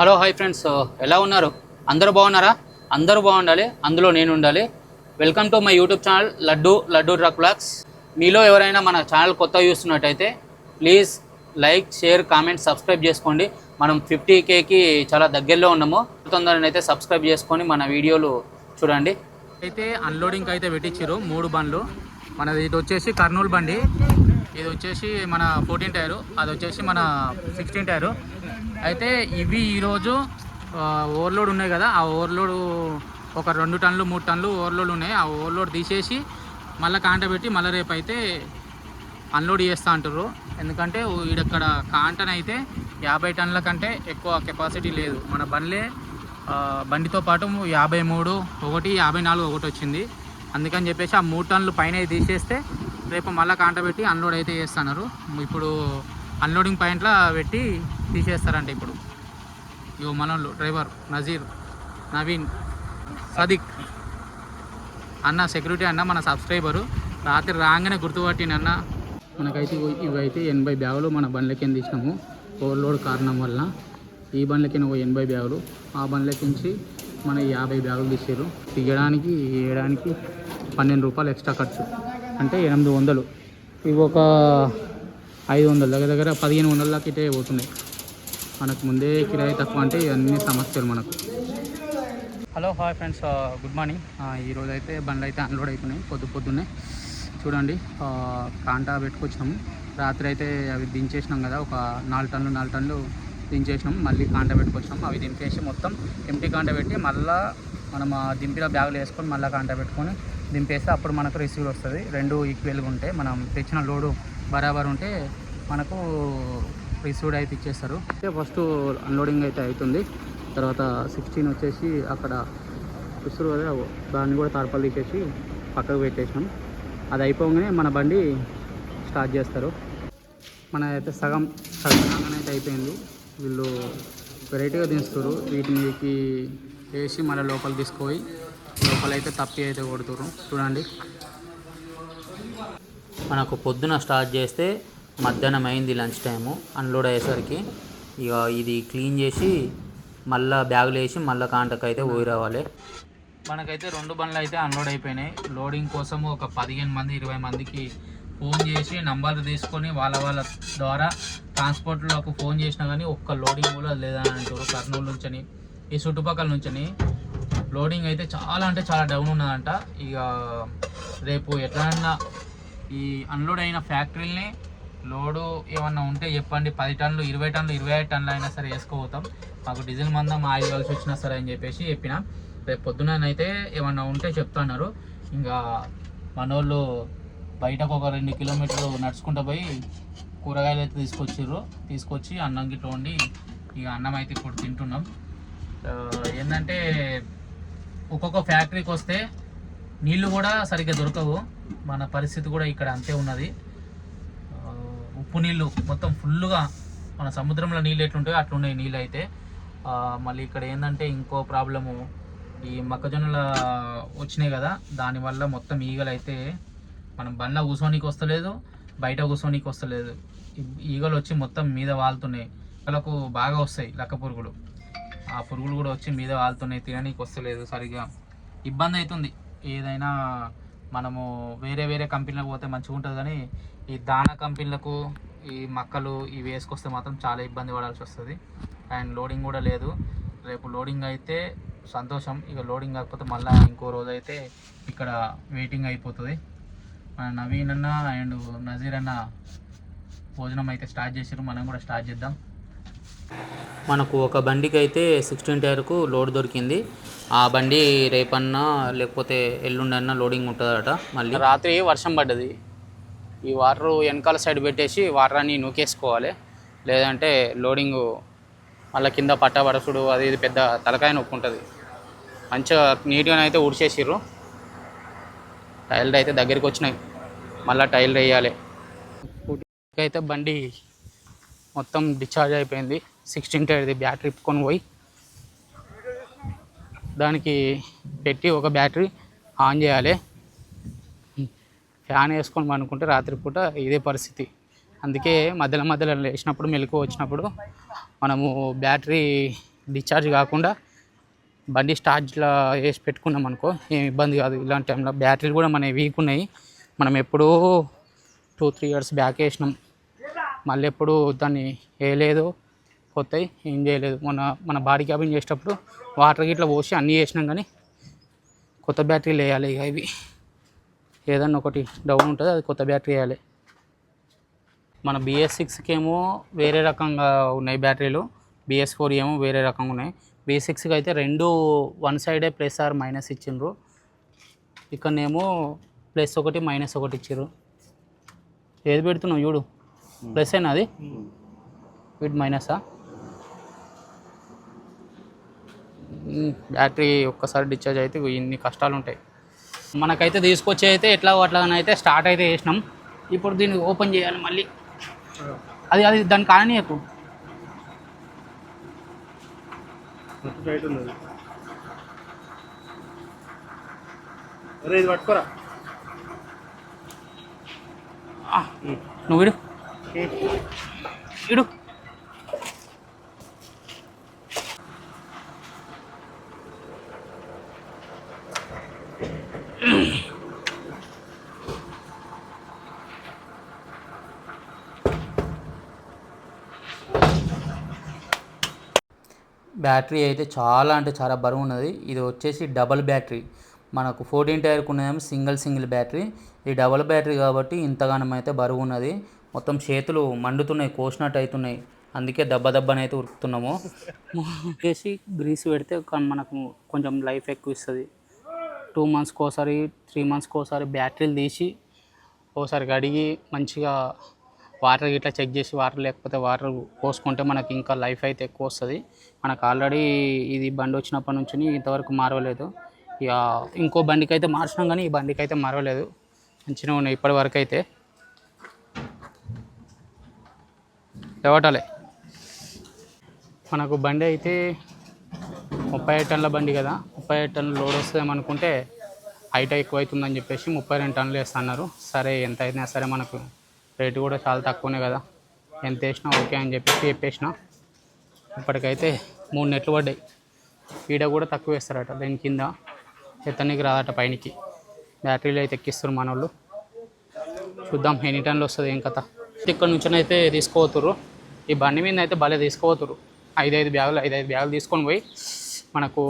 Hello hi friends. ఎలా ఉన్నారు? అందరూ బాగున్నారా? అందరూ బాగుండాలి. అందులో నేను ఉండాలి. Welcome to my YouTube channel Laddu Laddu truck vlogs మీలో ఎవరైనా మన ఛానల్ కొత్త చూస్తున్నట్టయితే please like share comment subscribe చేసుకోండి. మనం ఫిఫ్టీ కేకి చాలా దగ్గరలో ఉన్నాము. తొందరగా అయితే సబ్స్క్రైబ్ చేసుకొని మన వీడియోలు చూడండి. అయితే అన్లోడింగ్ అయితే పెట్టించారు మూడు బండ్లు. మనది ఇది వచ్చేసి కర్నూలు బండి. ఇది వచ్చేసి మన ఫోర్టీన్ టైరు. అది వచ్చేసి మన సిక్స్టీన్ టైరు. అయితే ఇవి ఈరోజు ఓవర్లోడ్ ఉన్నాయి కదా ఆ ఓవర్లోడ్ ఒక రెండు టన్నులు మూడు టన్నులు ఓవర్లోడ్ ఉన్నాయి. ఆ ఓవర్లోడ్ తీసేసి మళ్ళీ కాంట పెట్టి మళ్ళీ రేపు అయితే అన్లోడ్ చేస్తూ అంటారు ఎందుకంటే ఇక్కడ కాంటనైతే యాభై టన్నుల కంటే ఎక్కువ కెపాసిటీ లేదు. మన బండ్లే బండితో పాటు యాభై మూడు ఒకటి యాభై నాలుగు ఒకటి వచ్చింది. అందుకని చెప్పేసి ఆ మూడు టన్నులు పైన తీసేస్తే రేపు మళ్ళీ కాంట పెట్టి అన్లోడ్ అయితే చేస్తున్నారు. ఇప్పుడు అన్లోడింగ్ పాయింట్లో పెట్టి తీసేస్తారంట ఇప్పుడు. ఇగో మనోళ్ళు డ్రైవర్ నజీర్ నవీన్ సదిక్ అన్న సెక్యూరిటీ అన్న మన సబ్స్క్రైబరు. రాత్రి రాగానే గుర్తుపట్టిన అన్న. మనకైతే ఇవైతే ఎనభై బ్యాగులు మన బండ్ల కింద తీసినాము ఓవర్లోడ్ కారణం వల్ల ఈ బండ్లకి ఒక ఎనభై బ్యాగులు. ఆ బండ్ల కించి మన యాభై బ్యాగులు తీసారు తీయడానికి వేయడానికి పన్నెండు రూపాయలు ఎక్స్ట్రా ఖర్చు. అంటే ఎనిమిది వందలు. ఇవి ఒక ఐదు వందల దగ్గర దగ్గర పదిహేను వందల దాకా ఇటే పోతున్నాయి. మనకు ముందే కిరాయి తక్కువ అంటే ఇవన్నీ సమస్యలు మనకు. Hello hi friends good morning. ఈరోజు అయితే బండ్లు అయితే అన్లోడ్ అయిపోయినాయి పొద్దు పొద్దున్నే. చూడండి కాంటా పెట్టుకొచ్చినాము. రాత్రి అయితే అవి దించేసినాం కదా ఒక నాలుగు టన్నులు నాలుగు టన్నులు దించేసినాం మళ్ళీ కాంట పెట్టుకొచ్చినాం అవి దింపేసి మొత్తం ఎంటీ కాంటా పెట్టి మళ్ళా మనం ఆ దింపిన బ్యాగులు వేసుకొని మళ్ళీ కాంటా పెట్టుకొని దింపేస్తే అప్పుడు మనకు రిసీవ్ వస్తుంది. రెండు ఈక్వల్గా ఉంటాయి మనం తెచ్చిన లోడు బరాబర్ ఉంటే మనకు రిసీవ్డ్ అయితే ఇచ్చేస్తారు. అయితే ఫస్ట్ అన్లోడింగ్ అయితే అవుతుంది. తర్వాత సిక్స్టీన్ వచ్చేసి అక్కడ ఇస్తారు కదా దాన్ని కూడా తార్పాలు తీసేసి పక్కకు పెట్టేసినాం. అది అయిపోగానే మన బండి స్టార్ట్ చేస్తారు. మన అయితే సగం సగం సగం అయితే అయిపోయింది. వీళ్ళు వెరైటీగా దించుతారు వీటికి వేసి మళ్ళీ లోపల తీసుకుపోయి లోపల అయితే తప్పి అయితే కొడుతురు చూడండి. మనకు పొద్దున స్టార్ట్ చేస్తే మధ్యాహ్నం అయింది లంచ్ టైము అన్లోడ్ అయ్యేసరికి ఇక ఇది క్లీన్ చేసి మళ్ళీ బ్యాగులు వేసి మళ్ళీ కాంటకు అయితే పోయి రావాలి. మనకైతే రెండు బండ్లు అయితే అన్లోడ్ అయిపోయినాయి. లోడింగ్ కోసం ఒక పదిహేను మంది ఇరవై మందికి ఫోన్ చేసి నంబర్లు తీసుకొని వాళ్ళ వాళ్ళ ద్వారా ట్రాన్స్పోర్ట్లోకి ఫోన్ చేసినా కానీ ఒక్క లోడింగ్ కూడా లేదని అంటారు కర్నూలు నుంచని ఈ చుట్టుపక్కల నుంచని. లోడింగ్ అయితే చాలా అంటే చాలా డౌన్ ఉన్నదంట. ఇక రేపు ఎట్లన్నా ఈ అన్లోడ్ అయిన ఫ్యాక్టరీని లోడు ఏమన్నా ఉంటే చెప్పండి. పది టన్నులు ఇరవై టన్నులు ఇరవై ఐదు టన్నులు అయినా సరే వేసుకోపోతాం మాకు డీజిల్ మందం ఆయిల్ కలిసి వచ్చినా సరే అని చెప్పేసి చెప్పిన. రేపు పొద్దునైతే ఏమన్నా ఉంటే చెప్తున్నారు. ఇంకా మనోళ్ళు బయటకు ఒక రెండు కిలోమీటర్లు నడుచుకుంటూ పోయి కూరగాయలు అయితే తీసుకొచ్చిర్రు. తీసుకొచ్చి అన్నం గిట్ల వండి ఇక అన్నం అయితే ఇప్పుడు తింటున్నాం. ఏంటంటే ఒక్కొక్క ఫ్యాక్టరీకి వస్తే నీళ్ళు కూడా సరిగ్గా దొరకవు. మన పరిస్థితి కూడా ఇక్కడ అంతే ఉన్నది. ఉప్పు నీళ్ళు మొత్తం ఫుల్గా మన సముద్రంలో నీళ్ళు ఎట్లుంటాయో అట్లున్నాయి నీళ్ళు అయితే మళ్ళీ ఇక్కడ ఏంటంటే ఇంకో ప్రాబ్లము ఈ మొక్కజొన్నల వచ్చినాయి కదా దానివల్ల మొత్తం ఈగలు అయితే మనం బండ్ల కూర్చోనికి వస్తలేదు బయట కూర్చోనికి వస్తలేదు. ఈగలు వచ్చి మొత్తం మీద వాళ్తున్నాయి. వాళ్ళకు బాగా వస్తాయి లక్క పురుగులు. ఆ పురుగులు కూడా వచ్చి మీద వాళ్తున్నాయి తిననీకి వస్తలేదు సరిగా ఇబ్బంది అవుతుంది ఏదైనా మనము వేరే వేరే కంపెనీలకు పోతే మంచిగా ఉంటుంది కానీ ఈ దానా కంపెనీలకు ఈ మక్కలు ఇవి వేసుకొస్తే మాత్రం చాలా ఇబ్బంది పడాల్సి వస్తుంది. అండ్ లోడింగ్ కూడా లేదు. రేపు లోడింగ్ అయితే సంతోషం. ఇక లోడింగ్ కాకపోతే మళ్ళీ ఇంకో రోజు అయితే ఇక్కడ వెయిటింగ్ అయిపోతుంది. మన నవీన్ అన్న అండ్ నజీర్ అన్న భోజనం అయితే స్టార్ట్ చేసారు మనం కూడా స్టార్ట్ చేద్దాం. మనకు ఒక బండికి అయితే సిక్స్టీన్ టైర్కు లోడ్ దొరికింది. ఆ బండి రేపన్నా లేకపోతే ఎల్లుండన్నా లోడింగ్ ఉంటుందట మళ్ళీ. రాత్రి వర్షం పడ్డది. ఈ వాటర్ వెనకాల సైడ్ పెట్టేసి వాటర్ నూకేసుకోవాలి. లేదంటే లోడింగ్ మళ్ళీ కింద పట్టబడసుడు అది ఇది పెద్ద తలకాయ నొప్పి ఉంటుంది. మంచిగా నీట్గా అయితే ఊడ్చేసిర్రు. టైర్లు అయితే దగ్గరికి వచ్చినాయి. మళ్ళీ టైర్లు వేయాలి. అయితే బండి మొత్తం డిశ్చార్జ్ అయిపోయింది. సిక్స్టీన్ టైర్ది బ్యాటరీ ఇప్పుకొని పోయి దానికి పెట్టి ఒక బ్యాటరీ ఆన్ చేయాలి. ఫ్యాన్ వేసుకొని పనుకుంటే రాత్రిపూట ఇదే పరిస్థితి. అందుకే మధ్యలో మధ్యలో లేచినప్పుడు మెలకు వచ్చినప్పుడు మనము బ్యాటరీ డిశ్చార్జ్ కాకుండా బండి స్టార్ట్లా వేసి పెట్టుకున్నాం అనుకో ఏం ఇబ్బంది కాదు. ఇలాంటి టైంలో బ్యాటరీలు కూడా మన వీక్ ఉన్నాయి. మనం ఎప్పుడూ టూ త్రీ ఇయర్స్ బ్యాక్ వేసినాం. మళ్ళీ ఎప్పుడు దాన్ని వేయలేదు. కొత్తవి ఏం చేయలేదు. మొన్న మన బాడీ క్యాబిన్ చేసేటప్పుడు వాటర్ గిట్లా పోసి అన్నీ వేసినాం కానీ కొత్త బ్యాటరీలు వేయాలి ఇక ఇవి. ఏదన్నా ఒకటి డౌన్ ఉంటుంది అది కొత్త బ్యాటరీ వేయాలి. మన బిఎస్ సిక్స్కి ఏమో వేరే రకంగా ఉన్నాయి బ్యాటరీలు. బిఎస్ ఫోర్ ఏమో వేరే రకంగా ఉన్నాయి. బిఎస్ సిక్స్కి అయితే రెండు వన్ సైడే ప్లస్ ఆర్ మైనస్ ఇచ్చిండ్రు. ఇక్కడనేమో ప్లస్ ఒకటి మైనస్ ఒకటి ఇచ్చారు ఏది పెడుతున్నావు చూడు. ప్లస్ అయినా అది? వీటి మైనసా? బ్యాటరీ ఒక్కసారి డిశ్చార్జ్ అయితే ఇన్ని కష్టాలు ఉంటాయి. మనకైతే తీసుకొచ్చి అయితే ఎట్లా అట్లాగనైతే స్టార్ట్ అయితే చేసినాం. ఇప్పుడు దీన్ని ఓపెన్ చేయాలి మళ్ళీ. అది అది దాని ఇది పట్టుకోరా. నువ్వు విడు విడు బ్యాటరీ అయితే చాలా అంటే చాలా బరువు ఉన్నది. ఇది వచ్చేసి డబల్ బ్యాటరీ. మనకు ఫోర్టీన్ టైర్కి ఉన్నదేమో సింగిల్ సింగిల్ బ్యాటరీ. ఇది డబల్ బ్యాటరీ కాబట్టి ఇంతగానం అయితే బరువు ఉన్నది. మొత్తం చేతులు మండుతున్నాయి కోసినట్టు అవుతున్నాయి అందుకే దెబ్బ దెబ్బనైతే ఉరుకుతున్నాము. వచ్చేసి గ్రీస్ పెడితే మనకు కొంచెం లైఫ్ ఎక్కువ ఇస్తుంది. టూ మంత్స్కి ఒకసారి త్రీ మంత్స్కి ఒకసారి బ్యాటరీలు తీసి ఒకసారి కడిగి మంచిగా వాటర్ ఇట్లా చెక్ చేసి వాటర్ లేకపోతే వాటర్ పోసుకుంటే మనకి ఇంకా లైఫ్ అయితే ఎక్కువ వస్తుంది. మనకు ఆల్రెడీ ఇది బండి వచ్చినప్పటి నుంచి ఇంతవరకు మారవలేదు. ఇక ఇంకో బండికి అయితే మార్చినాం కానీ ఈ బండికి అయితే మారవలేదు. మంచిగా ఉన్నాయి ఇప్పటి వరకు అయితే. లేవటాలే. మనకు బండి అయితే ముప్పై ఐదు టన్నుల బండి కదా. ముప్పై ఐదు టన్నులు లోడ్ వస్తుందేమనుకుంటే హైట్ ఎక్కువ అవుతుందని చెప్పేసి ముప్పై రెండు టన్నులు వేస్తున్నారు. సరే ఎంత అయినా సరే మనకు రేటు కూడా చాలా తక్కువనే కదా. ఎంత వేసినా ఓకే అని చెప్పేసి చెప్పేసిన. ఇప్పటికైతే మూడు నెట్లు పడ్డాయి. ఈడ కూడా తక్కువ వేస్తారట దీని కింద. ఎత్తనికి రాదట పైనికి. బ్యాటరీలు అయితే ఎక్కిస్తారు మన వాళ్ళు చూద్దాం ఎనీ టైంలో వస్తుంది ఏం కథ. ఇక్కడ నుంచి అయితే తీసుకోవతురు ఈ బండి మీద అయితే భలే తీసుకోవతురు ఐదైదు బ్యాగులు ఐదైదు బ్యాగులు తీసుకొని పోయి మనకు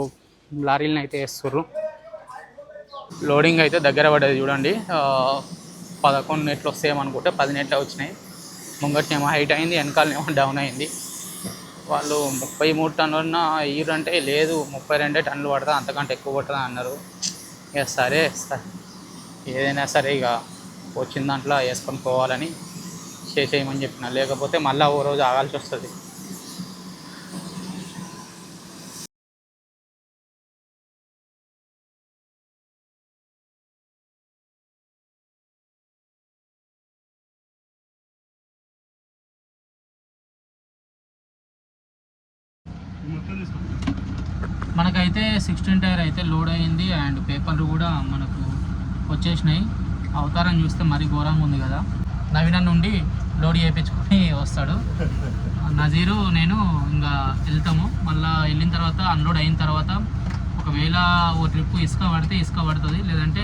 లారీలను అయితే వేస్తుర్రు. లోడింగ్ అయితే దగ్గర పడ్డది చూడండి. పదకొండు నెట్లు వస్తాయేమనుకుంటే పది నెట్లు వచ్చినాయి. ముంగట్నేమో హైట్ అయింది వెనకాలనేమో డౌన్ అయింది. వాళ్ళు ముప్పై మూడు టన్నులన్న ఇయ్యరు అంటే లేదు ముప్పై రెండే టన్నులు పడతా అంతకంటే ఎక్కువ పడుతుందా అన్నారు. ఇక సరే ఏదైనా సరే ఇక వచ్చిన దాంట్లో వేసుకొని పోవాలని చేసేయమని చెప్పిన. లేకపోతే మళ్ళీ ఓ రోజు ఆగాల్సి వస్తుంది. సిక్స్టీన్ టైర్ అయితే లోడ్ అయింది అండ్ పేపర్లు కూడా మనకు వచ్చేసినాయి. అవతారం చూస్తే మరీ ఘోరంగా ఉంది కదా. నవీన నుండి లోడ్ చేయించుకొని వస్తాడు. నజీరు నేను ఇంకా వెళ్తాము. మళ్ళీ వెళ్ళిన తర్వాత అన్లోడ్ అయిన తర్వాత ఒకవేళ ఓ ట్రిప్ ఇసుక పడితే ఇసుక పడుతుంది. లేదంటే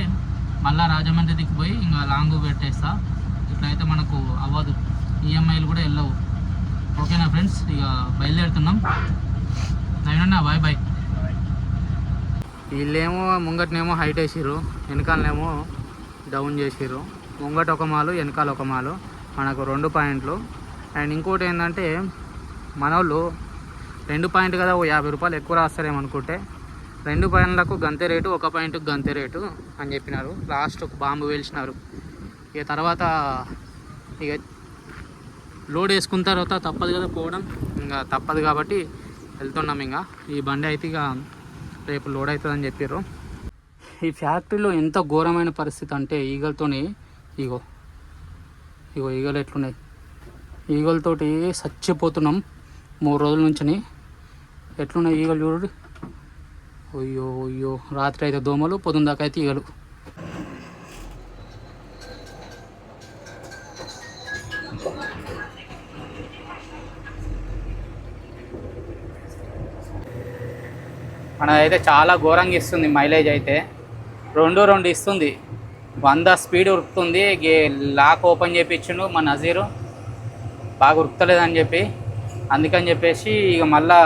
మళ్ళీ రాజమండ్రి దిక్కుపోయి ఇంకా లాంగ్ పెట్టేస్తా. ఇట్లయితే మనకు అవ్వదు. ఈఎంఐలు కూడా వెళ్ళవు. ఓకేనా ఫ్రెండ్స్? ఇక బయలుదేరుతున్నాం. నవీనన్న బాయ్ బాయ్ వీళ్ళేమో ముంగటనేమో హైట్ వేసిర్రు వెనకాలనేమో డౌన్ చేసిర్రు. ముంగట ఒక మాలు వెనకాల ఒక మాలు. మనకు రెండు పాయింట్లు. అండ్ ఇంకోటి ఏంటంటే మన వాళ్ళు రెండు పాయింట్ కదా ఓ యాభై రూపాయలు ఎక్కువ రాస్తారేమో అనుకుంటే రెండు పాయింట్లకు గంతే రేటు ఒక పాయింట్కి గంతే రేటు అని చెప్పినారు. లాస్ట్ ఒక బాంబు వేల్చినారు ఇక తర్వాత ఇక లోడ్ వేసుకున్న తర్వాత తప్పదు కదా పోవడం. ఇంకా తప్పదు కాబట్టి వెళ్తున్నాం ఇంకా. ఈ బండి అయితే ఇక రేపు లోడ్ అవుతుందని చెప్పారు ఈ ఫ్యాక్టరీలో ఎంత ఘోరమైన పరిస్థితి అంటే ఈగలతోని ఇగో ఇగో ఈగలు ఎట్లున్నాయి. ఈగలతోటి చచ్చిపోతున్నాం. మూడు రోజుల నుంచి ఎట్లున్నాయి ఈగలు చూడు. అయ్యో అయ్యో. రాత్రి అయితే దోమలు పొద్దున్న దాకా అయితే ఈగలు. మనదైతే చాలా ఘోరంగా ఇస్తుంది మైలేజ్ అయితే. రెండు రెండు ఇస్తుంది. వంద స్పీడ్ ఉరుకుతుంది. గే- లాక్ ఓపెన్ చేయించిండు మా నజీరు. బాగా ఉరుకుతలేదని చెప్పి. అందుకని చెప్పేసి ఇక మళ్ళా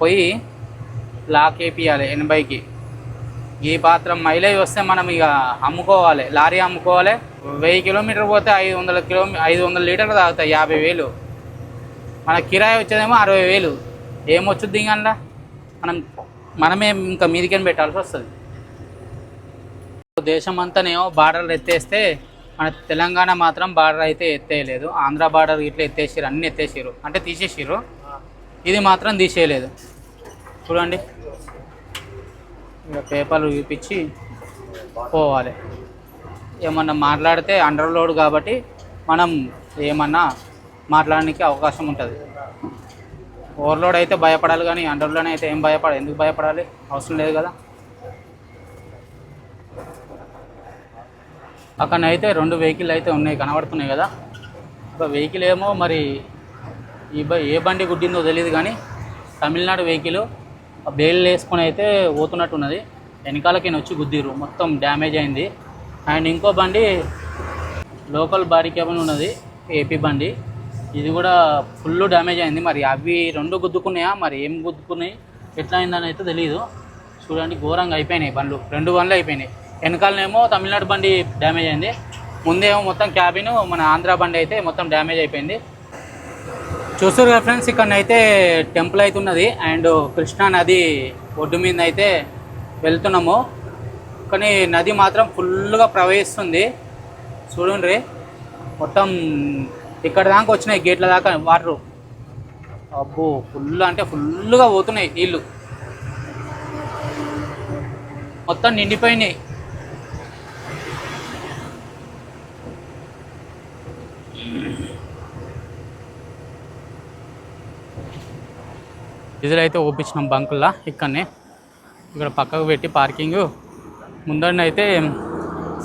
పోయి లాక్ వేపియాలి ఎనభైకి. ఈ పాత్రం మైలేజ్ వస్తే మనం ఇక అమ్ముకోవాలి. లారీ అమ్ముకోవాలి. వెయ్యి కిలోమీటర్ పోతే ఐదు వందల కిలోమీ ఐదు వందల లీటర్లు తాగుతాయి యాభై వేలు. మన కిరాయి వచ్చేదేమో అరవై వేలు. ఏమొచ్చుద్ది ఇంకా మనం మనమే ఇంకా మీదికని పెట్టాల్సి వస్తుంది. దేశం అంతానేమో బార్డర్లు ఎత్తేస్తే మన తెలంగాణ మాత్రం బార్డర్ అయితే ఎత్తేయలేదు. ఆంధ్ర బార్డర్ ఇట్లా ఎత్తేసారు అన్నీ ఎత్తేసారు అంటే తీసేసారు ఇది మాత్రం తీసేయలేదు. చూడండి. ఇక పేపర్లు చూపించి పోవాలి. ఏమన్నా మాట్లాడితే అండర్ లోడ్ కాబట్టి మనం ఏమన్నా మాట్లాడడానికి అవకాశం ఉంటుంది. ఓవర్లోడ్ అయితే భయపడాలి కానీ అండర్లోనే అయితే ఏం భయపడాలి? ఎందుకు భయపడాలి? అవసరం లేదు కదా. అక్కడ అయితే రెండు వెహికల్ అయితే ఉన్నాయి కనబడుతున్నాయి కదా. ఒక వెహికల్ ఏమో మరి ఈ బ ఏ బండి గుడ్డిందో తెలియదు కానీ తమిళనాడు వెహికల్ బేల్ వేసుకొని అయితే పోతున్నట్టున్నది. వెనకాలకి వచ్చి గుద్దిరు మొత్తం డ్యామేజ్ అయింది. అండ్ ఇంకో బండి లోకల్ బాడీ కేబుల్ ఉన్నది ఏపీ బండి. ఇది కూడా ఫుల్ డ్యామేజ్ అయింది. మరి అవి రెండు గుద్దుకున్నాయా? మరి ఏం గుద్దుకున్నాయి? ఎట్లా అయిందని అయితే తెలియదు చూడండి ఘోరంగా అయిపోయినాయి బండ్లు. రెండు బండ్లు అయిపోయినాయి. వెనకాలనేమో తమిళనాడు బండి డ్యామేజ్ అయింది. ముందేమో మొత్తం క్యాబిన్ మన ఆంధ్ర బండి అయితే మొత్తం డ్యామేజ్ అయిపోయింది. చూస్తారు కదా ఫ్రెండ్స్ ఇక్కడ అయితే టెంపుల్ అయితే ఉన్నది. అండ్ కృష్ణా నది ఒడ్డు మీద అయితే వెళ్తున్నాము. కానీ నది మాత్రం ఫుల్గా ప్రవహిస్తుంది. చూడండి మొత్తం ఇక్కడ దాకా వచ్చినాయి గేట్ల దాకా వాటర్. అబ్బో ఫుల్ అంటే ఫుల్గా పోతున్నాయి నీళ్ళు మొత్తం నిండిపోయినాయి. డీజిల్ అయితే ఓపించినాం బంకుల్లా ఇక్కడనే. ఇక్కడ పక్కకు పెట్టి పార్కింగ్. ముందరనైతే అయితే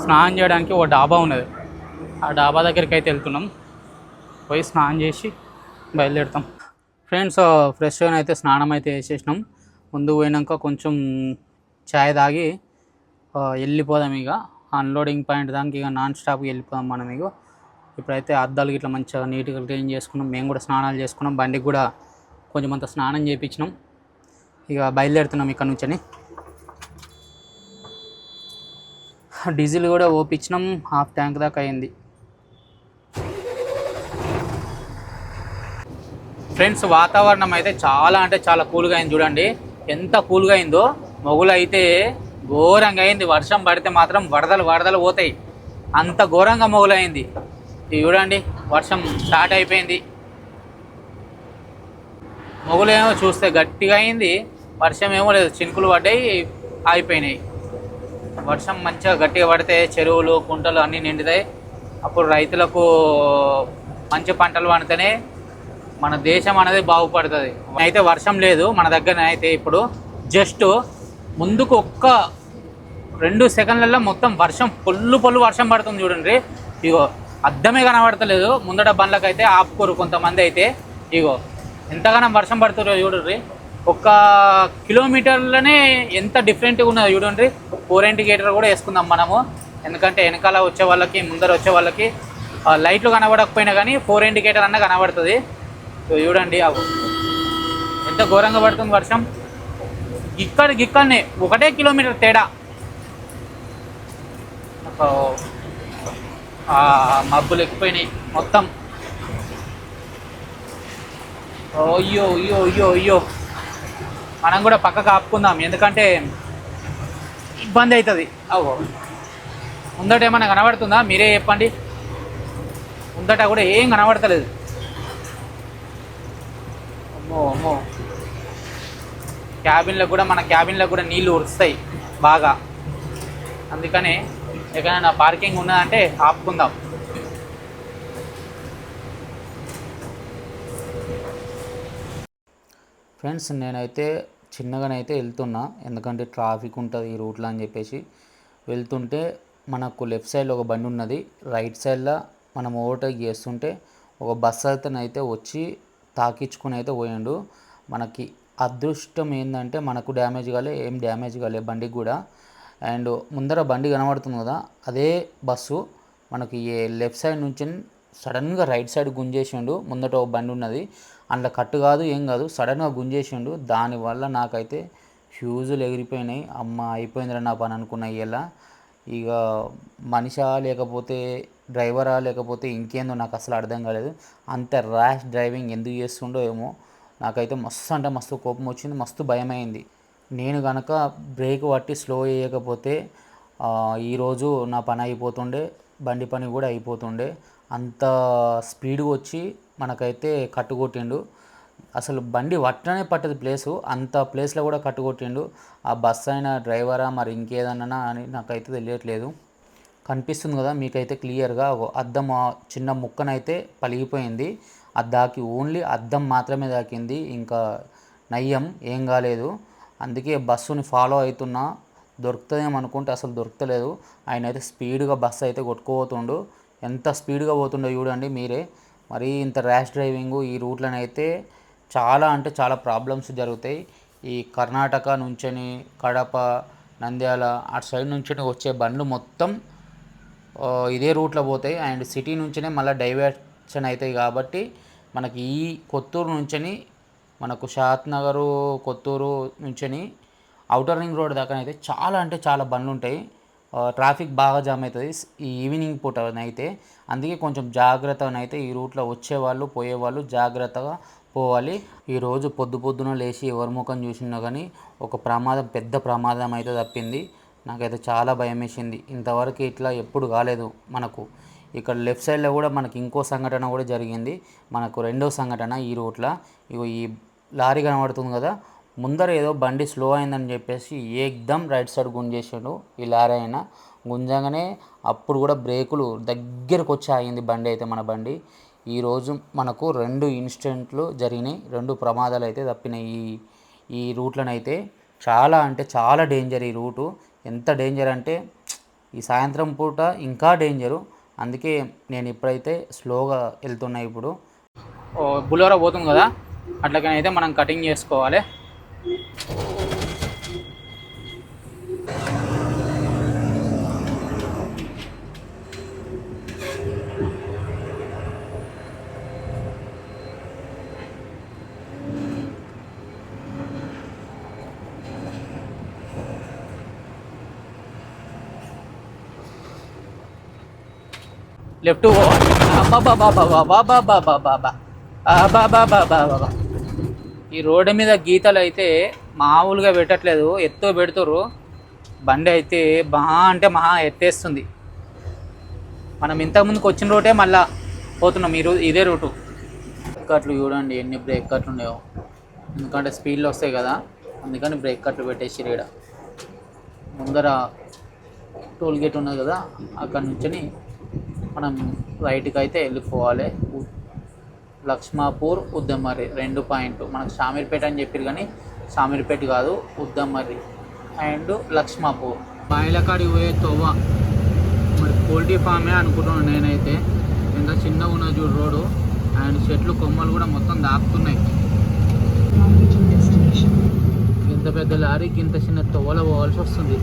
స్నానం చేయడానికి ఒక డాబా ఉన్నది. ఆ డాబా దగ్గరికి అయితే వెళ్తున్నాం. పోయి స్నానం చేసి బయలుదేరుతాం. ఫ్రెండ్స్ ఫ్రెష్గా అయితే స్నానం అయితే వేసేసినాం ముందు పోయినాక కొంచెం ఛాయ్ తాగి వెళ్ళిపోదాం ఇక. అన్లోడింగ్ పాయింట్ దానికి ఇక నాన్ స్టాప్కి వెళ్ళిపోదాం మనం ఇక. ఇప్పుడైతే అద్దాలు ఇట్లా మంచిగా నీట్గా క్లీన్ చేసుకున్నాం. మేము కూడా స్నానాలు చేసుకున్నాం. బండికి కూడా కొంచెం అంత స్నానం చేయించినాం ఇక బయలుదేరుతున్నాం ఇక్కడ నుంచని. డీజిల్ కూడా ఓపించినాం హాఫ్ ట్యాంక్ దాకా అయింది. ఫ్రెండ్స్ వాతావరణం అయితే చాలా అంటే చాలా కూల్గా అయింది చూడండి. ఎంత కూల్గా అయిందో. మొగులు అయితే ఘోరంగా అయింది. వర్షం పడితే మాత్రం వరదలు వరదలు పోతాయి. అంత ఘోరంగా మొగులైంది ఇది చూడండి వర్షం స్టార్ట్ అయిపోయింది. మొగులేమో చూస్తే గట్టిగా అయింది. వర్షం ఏమో లేదు చినుకులు పడ్డాయి ఆగిపోయినాయి. వర్షం మంచిగా గట్టిగా పడితే చెరువులు కుంటలు అన్నీ నిండుతాయి. అప్పుడు రైతులకు మంచి పంటలు పండితేనే మన దేశం అనేది బాగుపడుతుంది. అయితే వర్షం లేదు మన దగ్గర అయితే ఇప్పుడు జస్ట్ ముందుకు ఒక్క రెండు సెకండ్లలో మొత్తం వర్షం పొల్లు పొల్లు వర్షం పడుతుంది చూడండి. ఇగో అద్దమే కనబడతలేదు. ముందట బండ్లకైతే ఆపుకోరు కొంతమంది అయితే. ఇగో ఎంతగానో వర్షం పడుతుందో చూడండి. ఒక్క కిలోమీటర్లనే ఎంత డిఫరెంట్గా ఉన్నదో చూడండి. ఫోర్ ఇండికేటర్ కూడా వేసుకుందాం మనము. ఎందుకంటే వెనకాల వచ్చే వాళ్ళకి ముందర వచ్చే వాళ్ళకి లైట్లు కనబడకపోయినా కానీ ఫోర్ ఇండికేటర్ అన్న కనబడుతుంది. చూడండి అవు ఎంత ఘోరంగా పడుతుంది వర్షం. ఇక్కడ గిక్కడనే ఒకటే కిలోమీటర్ తేడా. మబ్బులు ఎక్కిపోయినాయి మొత్తం. అయ్యో అయ్యో అయ్యో అయ్యో. మనం కూడా పక్కకు ఆపుకుందాం. ఎందుకంటే ఇబ్బంది అవుతుంది. అవో ముందట ఏమైనా కనబడుతుందా? మీరే చెప్పండి. ముందట కూడా ఏం కనబడతలేదు. ఓహో క్యాబిన్లో కూడా మన క్యాబిన్లో కూడా నీళ్ళు ఉరుస్తాయి బాగా. అందుకనే ఎక్కడైనా పార్కింగ్ ఉన్నదంటే ఆపుకుందాం. ఫ్రెండ్స్ నేనైతే చిన్నగానైతే వెళ్తున్నా. ఎందుకంటే ట్రాఫిక్ ఉంటుంది ఈ రూట్లో అని చెప్పేసి. వెళ్తుంటే మనకు లెఫ్ట్ సైడ్లో ఒక బండి ఉన్నది. రైట్ సైడ్లో మనం ఓవర్టేక్ చేస్తుంటే ఒక బస్సు అయితేనైతే అయితే వచ్చి తాకించుకుని అయితే పోయిండు. మనకి అదృష్టం ఏంటంటే మనకు డ్యామేజ్ కాలే ఏం డ్యామేజ్ కాలే బండికి కూడా. అండ్ ముందర బండి కనబడుతుంది కదా అదే బస్సు. మనకి లెఫ్ట్ సైడ్ నుంచి సడన్గా రైట్ సైడ్ గుంజేసిండు. ముందట ఒక బండి ఉన్నది. అందులో కట్టు కాదు ఏం కాదు సడన్గా గుంజేసిండు. దానివల్ల నాకైతే ఫ్యూజులు ఎగిరిపోయినాయి. అమ్మ అయిపోయిందిరా నా పని అనుకున్న ఇలా ఇక మనిషా లేకపోతే డ్రైవరా లేకపోతే ఇంకేందో నాకు అసలు అర్థం కాలేదు. అంత ర్యాష్ డ్రైవింగ్ ఎందుకు చేస్తుండో ఏమో. నాకైతే మస్తు అంటే మస్తు కోపం వచ్చింది మస్తు భయమైంది. నేను కనుక బ్రేక్ పట్టి స్లో చేయకపోతే ఈరోజు నా పని అయిపోతుండే బండి పని కూడా అయిపోతుండే. అంత స్పీడ్గా వచ్చి మనకైతే కట్టుకొట్టిండు. అసలు బండి పట్టనే పట్టదు ప్లేసు అంత ప్లేస్లో కూడా కట్టుకొట్టిండు. ఆ బస్ అయినా డ్రైవరా మరి ఇంకేదన్నా అని నాకైతే తెలియట్లేదు. కనిపిస్తుంది కదా మీకైతే క్లియర్గా ఒక అద్దం చిన్న ముక్కనైతే పలిగిపోయింది. అది దాకి ఓన్లీ అద్దం మాత్రమే దాకింది. ఇంకా నయ్యం ఏం కాలేదు. అందుకే బస్సుని ఫాలో అవుతున్నా. దొరుకుతుందేమో అనుకుంటే అసలు దొరకలేదు ఆయన అయితే స్పీడ్గా బస్సు అయితే కొట్టుకుపోతుండు. ఎంత స్పీడ్గా పోతుండో చూడండి మీరే. మరి ఇంత ర్యాష్ డ్రైవింగ్ ఈ రూట్లను అయితే చాలా అంటే చాలా ప్రాబ్లమ్స్ జరుగుతాయి. ఈ కర్ణాటక నుంచని కడప నంద్యాల అటు సైడ్ నుంచి వచ్చే బండ్లు మొత్తం ఇదే రూట్లో పోతాయి. అండ్ సిటీ నుంచినే మళ్ళీ డైవర్షన్ అవుతాయి కాబట్టి మనకి ఈ కొత్తూరు నుంచని మనకు షాత్ నగరు కొత్తూరు నుంచని అవుటర్ రింగ్ రోడ్ దాకా అయితే చాలా అంటే చాలా బండ్లు ఉంటాయి. ట్రాఫిక్ బాగా జామ్ అవుతుంది. ఈ ఈవినింగ్ పూట అయితే అందుకే కొంచెం జాగ్రత్తగానైతే ఈ రూట్లో వచ్చేవాళ్ళు పోయేవాళ్ళు జాగ్రత్తగా పోవాలి. ఈరోజు పొద్దు పొద్దున లేచి ఎవరి ముఖం చూసినా కానీ ఒక ప్రమాదం పెద్ద ప్రమాదం అయితే తప్పింది. నాకైతే చాలా భయం వేసింది ఇంతవరకు ఇట్లా ఎప్పుడు కాలేదు మనకు. ఇక్కడ లెఫ్ట్ సైడ్లో కూడా మనకి ఇంకో సంఘటన కూడా జరిగింది. మనకు రెండో సంఘటన ఈ రూట్లో ఇగో ఈ లారీ కనబడుతుంది కదా ముందర ఏదో బండి స్లో అయిందని చెప్పేసి ఏకదమ్ రైట్ సైడ్ గుంజేసాడు ఈ లారీ అయినా. గుంజగానే అప్పుడు కూడా బ్రేకులు దగ్గరకు వచ్చి ఆగింది బండి అయితే మన బండి. ఈరోజు మనకు రెండు ఇన్సిడెంట్లు జరిగినాయి రెండు ప్రమాదాలు అయితే తప్పినాయి. ఈ ఈ రూట్లనైతే చాలా అంటే చాలా డేంజర్ ఈ రూటు. ఎంత డేంజర్ అంటే ఈ సాయంత్రం పూట ఇంకా డేంజరు అందుకే నేను ఇప్పుడైతే స్లోగా వెళ్తున్నా ఇప్పుడు. బులోరా పోతుంది కదా? అట్లకైనా అయితే మనం కటింగ్ చేసుకోవాలి. లెఫ్ట్ ఈ రోడ్డు మీద గీతలు అయితే మామూలుగా పెట్టట్లేదు ఎత్తో పెడుతురు బండి అయితే మహా అంటే మహా ఎత్తేస్తుంది మనం ఇంతకుముందుకు వచ్చిన రూటే మళ్ళా పోతున్నాం ఈ రూ ఇదే రూటు కట్లు చూడండి ఎన్ని బ్రేక్ కట్లు ఉన్నాయో ఎందుకంటే స్పీడ్లో వస్తాయి కదా అందుకని బ్రేక్ కట్లు పెట్టేసి రీడ ముందర టోల్ గేట్ ఉన్నది కదా అక్కడ నుంచి మనం రైట్కి అయితే వెళ్ళిపోవాలి. లక్ష్మాపూర్ ఉద్దమర్రి రెండు పాయింట్ మనకు షామీర్పేట అని చెప్పారు కానీ షామీర్పేట కాదు ఉద్దమర్రి అండ్ లక్ష్మాపూర్. బాయిలకాడికి పోయే తోవ మరి పోల్ట్రీ ఫామే అనుకుంటున్నాను నేనైతే. ఎంత చిన్నగా ఉన్నది చూడు రోడ్డు అండ్ చెట్లు కొమ్మలు కూడా మొత్తం దాక్కుతున్నాయి ఇంత పెద్ద లారీకి ఇంత చిన్న తోవలో పోవాల్సి వస్తుంది.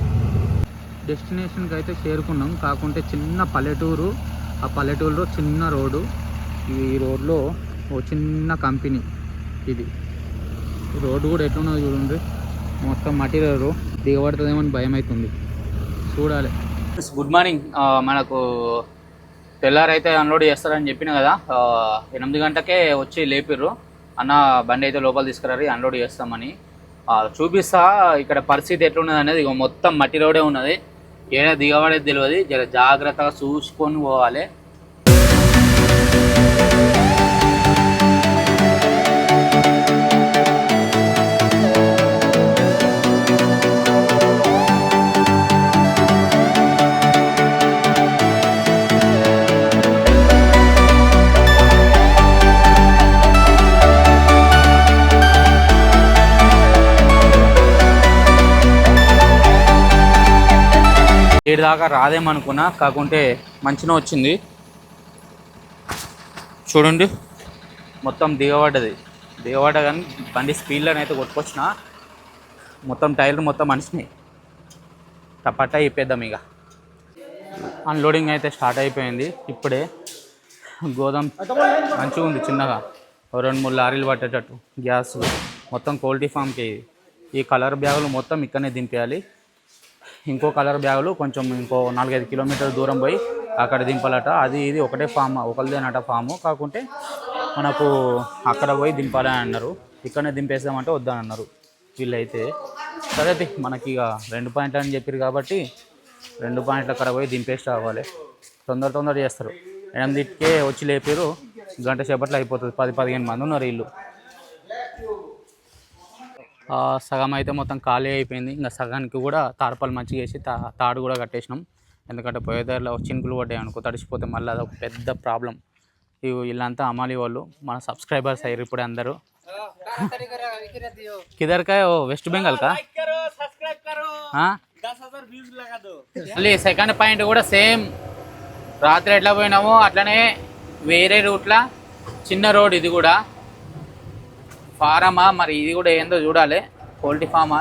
డెస్టినేషన్కి అయితే చేరుకున్నాం. కాకుంటే చిన్న పల్లెటూరు. ఆ పల్లెటూరులో చిన్న రోడ్డు. ఈ రోడ్లో ఓ చిన్న కంపెనీ ఇది. రోడ్డు కూడా ఎట్లున్నదో చూడండి. మొత్తం మటీరియల్ దిగబడుతుందేమో అని భయం అవుతుంది చూడాలి గుడ్ మార్నింగ్ మనకు తెల్లారైతే అన్లోడ్ చేస్తారని చెప్పిన కదా ఎనిమిది గంటకే వచ్చి లేపిర్రు. అన్న బండి అయితే లోపల తీసుకురారు అన్లోడ్ చేస్తామని. చూపిస్తా ఇక్కడ పరిస్థితి ఎట్లున్నది అనేది మొత్తం మట్టి రోడే ఉన్నది. ఏడ దిగబడేది తెలియదు జర జాగ్రత్తగా చూసుకొని పోవాలి. ఏడు దాకా రాదేమనుకున్నా కాకుంటే మంచిగా వచ్చింది. చూడండి మొత్తం దిగబడ్డది. దిగబడ్డ కానీ బండి స్పీడ్లోనే అయితే కొట్టుకొచ్చిన. మొత్తం టైర్లు మొత్తం మనిషినాయి టపట్టా ఇప్పేద్దాం ఇక. అన్లోడింగ్ అయితే స్టార్ట్ అయిపోయింది. ఇప్పుడే గోదాం మంచిగా ఉంది చిన్నగా. ఓ రెండు మూడు లారీలు పట్టేటట్టు. గ్యాస్ మొత్తం క్వాలిటీ ఫామ్కి ఈ కలర్ బ్యాగులు మొత్తం ఇక్కడనే దింపేయాలి. ఇంకో కలర్ బ్యాగులు కొంచెం ఇంకో నాలుగైదు కిలోమీటర్ దూరం పోయి అక్కడ దింపాలట. అది ఇది ఒకటే ఫామ్ ఒకరిదేనట ఫాము. కాకుంటే మనకు అక్కడ పోయి దింపాలని అన్నారు. ఇక్కడనే దింపేసామంటే వద్దని అన్నారు వీళ్ళైతే. సరే మనకి ఇక రెండు పాయింట్లు అని చెప్పారు కాబట్టి రెండు పాయింట్లు అక్కడ పోయి దింపేసి రావాలి. తొందర తొందర చేస్తారు. ఎనిమిదికే వచ్చి లేపారు గంట సేపట్లో అయిపోతుంది. పది పదిహేను మంది ఉన్నారు వీళ్ళు. సగం అయితే మొత్తం ఖాళీ అయిపోయింది. ఇంకా సగానికి కూడా తాడుపాలు మంచిగా వేసి తా తాడు కూడా కట్టేసినాం. ఎందుకంటే పోయేదారిలో చినుకులు పడ్డాయి అనుకో తడిసిపోతే మళ్ళీ అది ఒక పెద్ద ప్రాబ్లం. వీళ్ళంతా అమాలి వాళ్ళు. మన సబ్స్క్రైబర్స్ అయ్యారు ఇప్పుడే అందరూ. కిదర్కాయ ఓ వెస్ట్ బెంగాల్కా మళ్ళీ సెకండ్ పాయింట్ కూడా సేమ్ రాత్రి ఎట్లా పోయినామో అట్లనే వేరే రూట్లా చిన్న రోడ్ ఇది కూడా. ఫారమా? మరి ఇది కూడా ఏందో చూడాలి. పోల్ట్రీ ఫామా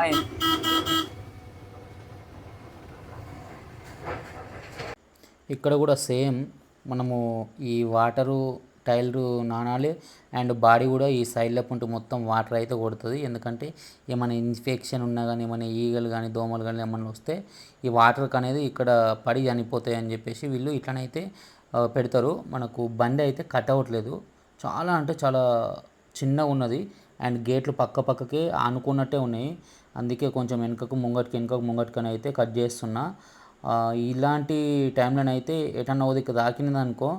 ఇక్కడ కూడా సేమ్ మనము ఈ వాటరు టైర్లు నానాలి. అండ్ బాడీ కూడా ఈ సైడ్లో ఉంటూ మొత్తం వాటర్ అయితే కొడుతుంది. ఎందుకంటే ఏమైనా ఇన్ఫెక్షన్ ఉన్నా కానీ ఏమైనా ఈగలు కానీ దోమలు కానీ ఏమైనా వస్తే ఈ వాటర్కి అనేది ఇక్కడ పడి చనిపోతాయి అని చెప్పేసి వీళ్ళు ఇట్లనైతే పెడతారు. మనకు బండి అయితే కట్ అవ్వట్లేదు. చాలా అంటే చాలా చిన్నగా ఉన్నది. అండ్ గేట్లు పక్క పక్కకే ఆనుకున్నట్టే ఉన్నాయి. అందుకే కొంచెం వెనుకకు ముంగటికి వెనుకకు ముంగటికని అయితే కట్ చేస్తున్నా. ఇలాంటి టైంలోనైతే ఎటన్నా ఉదికి దాకినదనుకో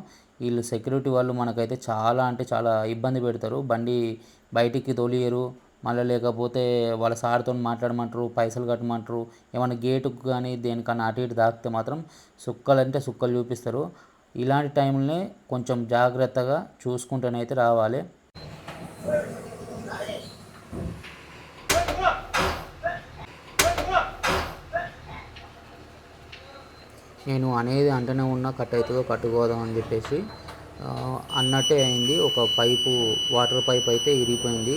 వీళ్ళు సెక్యూరిటీ వాళ్ళు మనకైతే చాలా అంటే చాలా ఇబ్బంది పెడతారు. బండి బయటికి తోలియరు. మళ్ళీ లేకపోతే వాళ్ళ సార్తో మాట్లాడమంటారు పైసలు కట్టమంటారు. ఏమైనా గేటుకు కానీ దేనికన్నా అటు ఇటు దాకితే మాత్రం సుక్కలు అంటే సుక్కలు చూపిస్తారు. ఇలాంటి టైంలోనే కొంచెం జాగ్రత్తగా చూసుకుంటూనైతే రావాలి. నేను అనేది అంటనే ఉన్నా కట్ అవుతుందో కట్టుకోదాం అని చెప్పేసి అన్నట్టే అయింది. ఒక పైపు వాటర్ పైప్ అయితే ఇరిగిపోయింది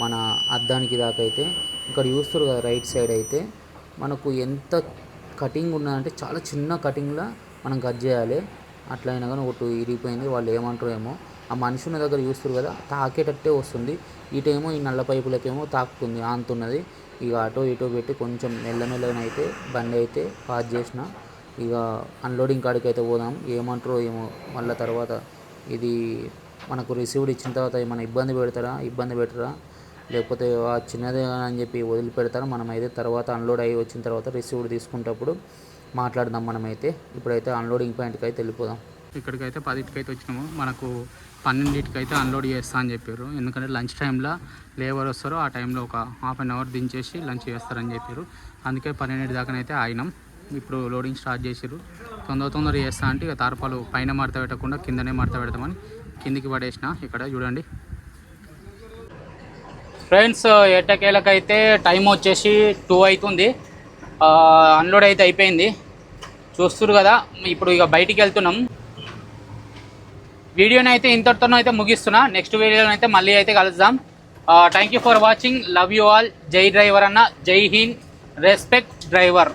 మన అద్దానికి దాకా అయితే. ఇక్కడ చూస్తారు కదా రైట్ సైడ్ అయితే. మనకు ఎంత కటింగ్ ఉన్నదంటే చాలా చిన్న కటింగ్లా మనం కట్ చేయాలి. అట్లా అయినా కానీ ఒకటి ఇరిగిపోయింది. వాళ్ళు ఏమంటారో ఏమో. ఆ మనిషి ఉన్న దగ్గర చూస్తారు కదా తాకేటట్టే వస్తుంది. ఇటేమో ఈ నల్ల పైపులకేమో తాకుతుంది ఆంతున్నది. ఇక అటో ఇటో పెట్టి కొంచెం మెల్లమెల్లనైతే బండి అయితే పాస్ చేసిన. ఇక అన్లోడింగ్ కాడికి అయితే పోదాం. ఏమంటారో ఏమో మళ్ళీ తర్వాత ఇది మనకు రిసీవ్డ్ ఇచ్చిన తర్వాత ఏమైనా ఇబ్బంది పెడతారా? ఇబ్బంది పెట్టరా? లేకపోతే ఆ చిన్నదే అని చెప్పి వదిలిపెడతారా? మనమైతే తర్వాత అన్లోడ్ అయ్యి వచ్చిన తర్వాత రిసీవ్డ్ తీసుకునేటప్పుడు మాట్లాడదాం మనమైతే. ఇప్పుడైతే అన్లోడింగ్ పాయింట్కి అయితే వెళ్ళిపోదాం. ఇక్కడికైతే పదింటికైతే వచ్చినాము. మనకు పన్నెండింటికైతే అన్లోడ్ చేస్తా అని చెప్పారు. ఎందుకంటే లంచ్ టైంలో లేబర్ వస్తారో. ఆ టైంలో ఒక హాఫ్ అన్ అవర్ దించేసి లంచ్ చేస్తారని చెప్పారు. అందుకే పన్నెండింటి దాకానైతే ఆగినాం. ఇప్పుడు లోడింగ్ స్టార్ట్ చేసారు తొందర తొందర చేస్తా అంటే ఇక తార్పాలు పైన మడత పెట్టకుండా కిందనే మడత పెడతామని కిందికి పడేసిన ఇక్కడ చూడండి. ఫ్రెండ్స్ ఎట్టకేలకైతే టైం వచ్చేసి టూ అవుతుంది అన్లోడ్ అయితే అయిపోయింది. చూస్తురు కదా ఇప్పుడు ఇక బయటికి వెళ్తున్నాం. వీడియోని అయితే ఇంతటితోనూ అయితే ముగిస్తున్నా. నెక్స్ట్ వీడియోని అయితే మళ్ళీ అయితే కలుద్దాం. Thank you for watching love you all జై డ్రైవర్ అన్న. జై హింద్. Respect driver.